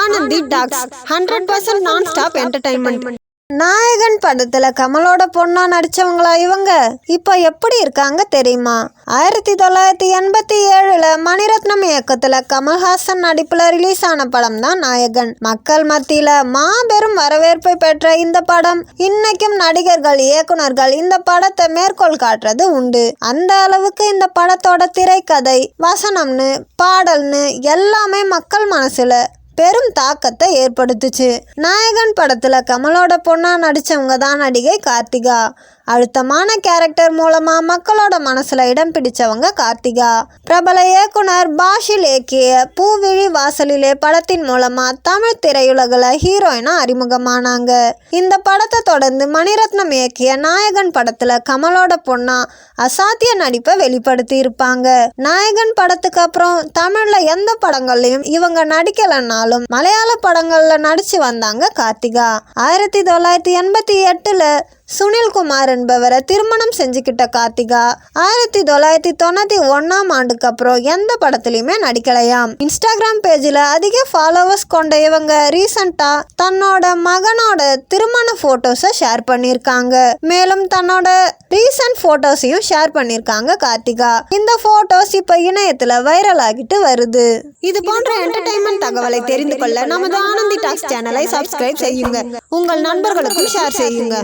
Anandhi talks hundred percent non stop entertainment Nayakan படத்துல கமலோட பொண்ணா நடிச்சவங்களா இவங்க? இப்போ எப்படி இருக்காங்க தெரியுமா? ஆயிரத்தி தொள்ளாயிரத்தி எண்பத்தி ஏழுல மணிரத்னம் இயக்கத்துல கமல்ஹாசன் நடிப்புல ரிலீஸ் ஆன படம் தான் நாயகன். மக்கள் மத்தியில மாபெரும் வரவேற்பை பெற்ற இந்த படம். இன்னைக்கும் நடிகர்கள் இயக்குனர்கள் இந்த படத்தை மேற்கோள் காட்டுறது உண்டு. அந்த அளவுக்கு இந்த படத்தோட திரைக்கதை வசனம்னு பாடல்னு எல்லாமே மக்கள் மனசுல பெரும் தாக்கத்தை ஏற்படுத்துச்சு. நாயகன் படத்தில் கமலோட பொண்ணாக நடித்தவங்க தான் நடிகை கார்த்திகா. அழுத்தமான கேரக்டர் மூலமா மக்களோட மனசுல இடம் பிடிச்சவங்க கார்த்திகா. பிரபல இயக்குனர் பாஷில் இயக்கிய பூவிழி வாசலிலே படத்தின் மூலமா தமிழ் திரையுலகில் ஹீரோயினா அறிமுகமானாங்க. இந்த படத்தை தொடர்ந்து மணிரத்னம் இயக்கிய நாயகன் படத்துல கமலோட பொண்ணா அசாத்திய நடிப்பை வெளிப்படுத்தி இருப்பாங்க. நாயகன் படத்துக்கு அப்புறம் தமிழ்ல எந்த படங்கள்லயும் இவங்க நடிக்கலைன்னாலும் மலையாள படங்கள்ல நடிச்சு வந்தாங்க கார்த்திகா. ஆயிரத்தி தொள்ளாயிரத்தி எண்பத்தி எட்டுல சுனில்குமார் என்பவரை திருமணம் செஞ்சுக்கிட்ட கார்த்திகா ஆயிரத்தி தொள்ளாயிரத்தி தொண்ணூத்தி ஒன்னாம் ஆண்டுக்கு அப்புறம் எந்த படத்துலையுமே நடிக்கலையாம். இன்ஸ்டாகிராம் பேஜில் அதிக ஃபாலோவர்ஸ் கொண்ட இவங்க ரீசண்டா தன்னோட மகனோட திருமண போட்டோஸை ஷேர் பண்ணியிருக்காங்க. மேலும் தன்னோட ரீசன்ட் போட்டோஸையும் ஷேர் பண்ணியிருக்காங்க கார்த்திகா. இந்த போட்டோஸ் இப்போ இணையத்தில் வைரல் ஆகிட்டு வருது. இது போன்ற என்டர்டைன்மெண்ட் தகவலை தெரிந்து கொள்ள நமது ஆனந்தி டாக்ஸ் சேனலை சப்ஸ்கிரைப் செய்யுங்க. உங்கள் நண்பர்களுக்கும் ஷேர் செய்யுங்க.